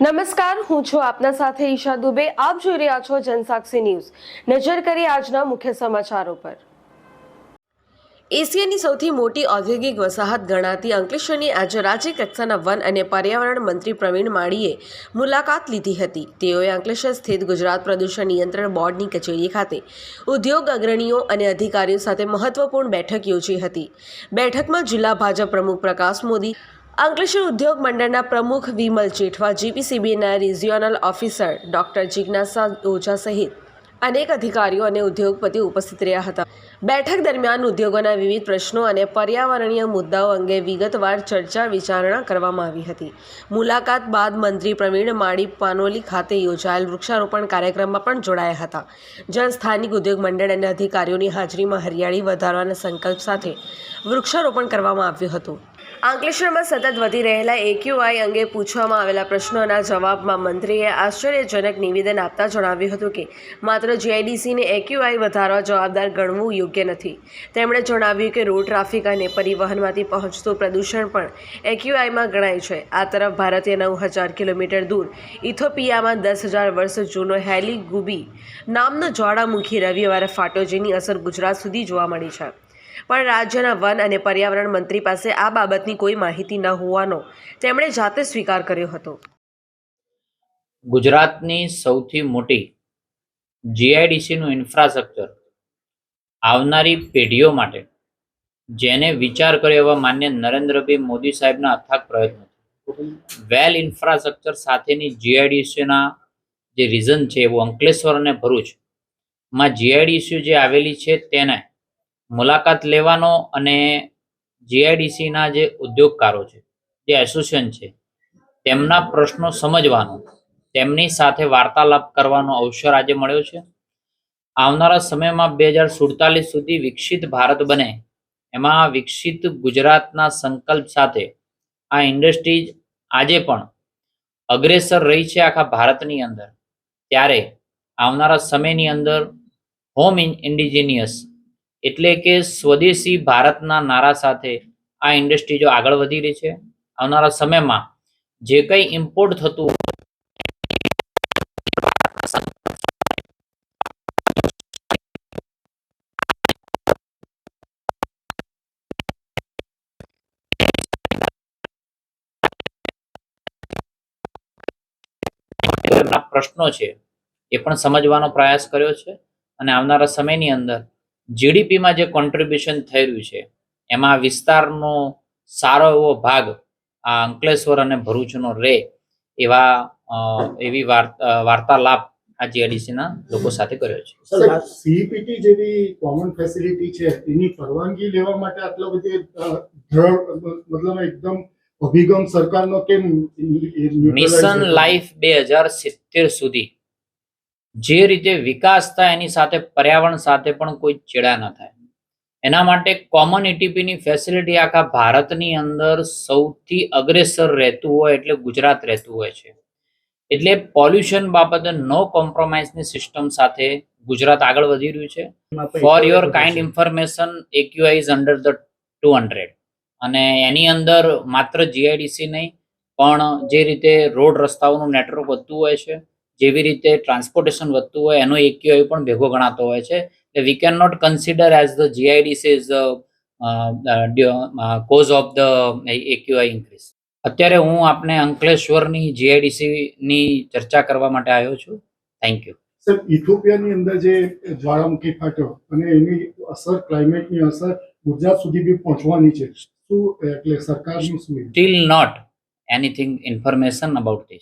નમસ્કાર, હું છું આપના સાથે ઈશા દુબે. આપ જોઈ રહ્યા છો જનસાક્ષી ન્યૂઝ. નજર કરી આજના મુખ્ય સમાચારો પર. એશિયાની સૌથી મોટી ઔદ્યોગિક વસાહત ગણાતી અંકલેશ્વરની આજે રાજ્ય કક્ષાના વન અને પર્યાવરણ મંત્રી પ્રવીણ માળીએ મુલાકાત લીધી હતી. તેઓએ અંકલેશ્વર સ્થિત ગુજરાત પ્રદૂષણ નિયંત્રણ બોર્ડની કચેરી ખાતે ઉદ્યોગ અગ્રણીઓ અને અધિકારીઓ સાથે મહત્વપૂર્ણ બેઠક યોજી હતી. બેઠકમાં જિલ્લા ભાજપ પ્રમુખ પ્રકાશ મોદી અંકલેશ્વર ઉદ્યોગ મંડળના પ્રમુખ વિમલ જેઠવા જીપીસીબીના રિજિયોનલ ઓફિસર ડોક્ટર જિજ્ઞાસા ઓઝા સહિત અનેક અધિકારીઓ અને ઉદ્યોગપતિ ઉપસ્થિત રહ્યા હતા. બેઠક દરમિયાન ઉદ્યોગોના વિવિધ પ્રશ્નો અને પર્યાવરણીય મુદ્દાઓ અંગે વિગતવાર ચર્ચા વિચારણા કરવામાં આવી હતી. મુલાકાત બાદ મંત્રી પ્રવીણ માળી પાનોલી ખાતે યોજાયેલ વૃક્ષારોપણ કાર્યક્રમમાં પણ જોડાયા હતા. જ્યાં સ્થાનિક ઉદ્યોગ મંડળ અને અધિકારીઓની હાજરીમાં હરિયાળી વધારવાના સંકલ્પ સાથે વૃક્ષારોપણ કરવામાં આવ્યું હતું. અંકલેશ્વરમાં સતત વધી રહેલા એક્યુઆઈ અંગે પૂછવામાં આવેલા પ્રશ્નોના જવાબમાં મંત્રીએ આશ્ચર્યજનક નિવેદન આપતા જણાવ્યું હતું કે, માત્ર જીઆઈડીસીને એક્યુઆઈ વધારવા જવાબદાર ગણવું યોગ્ય નથી. તેમણે જણાવ્યું કે, રોડ ટ્રાફિક અને પરિવહનમાંથી પહોંચતું પ્રદૂષણ પણ એક્યુઆઈમાં ગણાય છે. આ તરફ ભારતે નવ હજાર કિલોમીટર દૂર ઇથોપિયામાં દસ હજાર વર્ષ જૂનો હેલી ગુબી નામનો જ્વાળામુખી રવિવારે ફાટ્યો જેની અસર ગુજરાત સુધી જોવા મળી છે. પણ રાજ્યના વન અને પર્યાવરણ મંત્રી પાસે આ બાબતની કોઈ માહિતી ન હોવાનો તેમણે જાતે સ્વીકાર કર્યો હતો. ગુજરાતની સૌથી મોટી જીઆઈડીસીનું ઇન્ફ્રાસ્ટ્રક્ચર આવનારી પેઢીઓ માટે જેને વિચાર કર્યો એવા માન્ય નરેન્દ્રભાઈ મોદી સાહેબના અથાગ પ્રયત્નો વેલ ઇન્ફ્રાસ્ટ્રક્ચર સાથેની જીઆઈડીસીના જે રીઝન છે, એવું અંકલેશ્વર અને ભરૂચમાં જીઆઈડીસી જે આવેલી છે, તેને મુલાકાત લેવાનો અને જીઆઈડીસીના જે ઉદ્યોગકારો છે, જે એસોસિએશન છે, તેમના પ્રશ્નો સમજવાનો, તેમની સાથે વાર્તાલાપ કરવાનો અવસર આજે મળ્યો છે. આવનારા સમયમાં બે હજાર સુડતાલીસ સુધી વિકસિત ભારત બને, એમાં વિકસિત ગુજરાતના સંકલ્પ સાથે આ ઇન્ડસ્ટ્રીઝ આજે પણ અગ્રેસર રહી છે આખા ભારતની અંદર. ત્યારે આવનારા સમયની અંદર હોમ ઇન્ડિજિનિયસ એટલે કે સ્વદેશી ભારતના નારા સાથે આ ઇન્ડસ્ટ્રીઝો આગળ વધી રહી છે, આવનારા સમયમાં જે કંઈ ઇમ્પોર્ટ થતું પ્રશ્નો છે, એ પણ સમજવાનો પ્રયાસ કર્યો છે. અને આવનારા સમયની અંદર જીડીપીમાં જે કોન્ટ્રીબ્યુશન થઈ રહ્યું છે એમાં વિસ્તારનો સારો એવો ભાગ આ અંકલેશ્વર અને ભરૂચનો રહે એવા એવી વાર્તાલાપ આ જીઆઈડીસીના લોકો સાથે કર્યો છે. સીપીટી જેવી કોમન ફેસિલિટી છે એની પરવાનગી લેવા માટે આટલો બધી મતલબ એકદમ અભિગમ સરકારનો કેમ મિશન લાઈફ બે હજાર સિત્તેર સુધી જે રીતે વિકાસ થાય એની સાથે પર્યાવરણ સાથે પણ કોઈ ચેડા ન થાય. એના માટે કોમન એટીપીની ફેસિલિટી આખા ભારતની અંદર સૌથી અગ્રેસર રહેતું હોય એટલે ગુજરાત રહેતું હોય છે. એટલે પોલ્યુશન બાબતે નો કોમ્પ્રોમાઇઝની સિસ્ટમ સાથે ગુજરાત આગળ વધી રહ્યું છે. For your kind information AQI is under the two hundred અને એની અંદર માત્ર જીઆઈડીસી નહીં પણ જે રીતે રોડ રસ્તાઓનું નેટવર્ક વધતું હોય છે જેવી રીતે ટ્રાન્સપોર્ટેશન વધતું હોય એનો એક્યુઆઈ પણ ભેગો ગણાતો હોય છે. એટલે we can not consider as the GIDC is cause of the AQI increase અત્યારે હું આપને અંકલેશ્વરની જીઆઈડીસી ની ચર્ચા કરવા માટે આવ્યો છું. થેન્ક યુ સર ઇથોપિયાની અંદર જે જ્વાળામુખી ફાટ્યો અને એની અસર ક્લાઇમેટની અસર ગુજરાત સુધી બી પહોંચવાની છે. શું એટલે સરકારનું શું still not anything information about this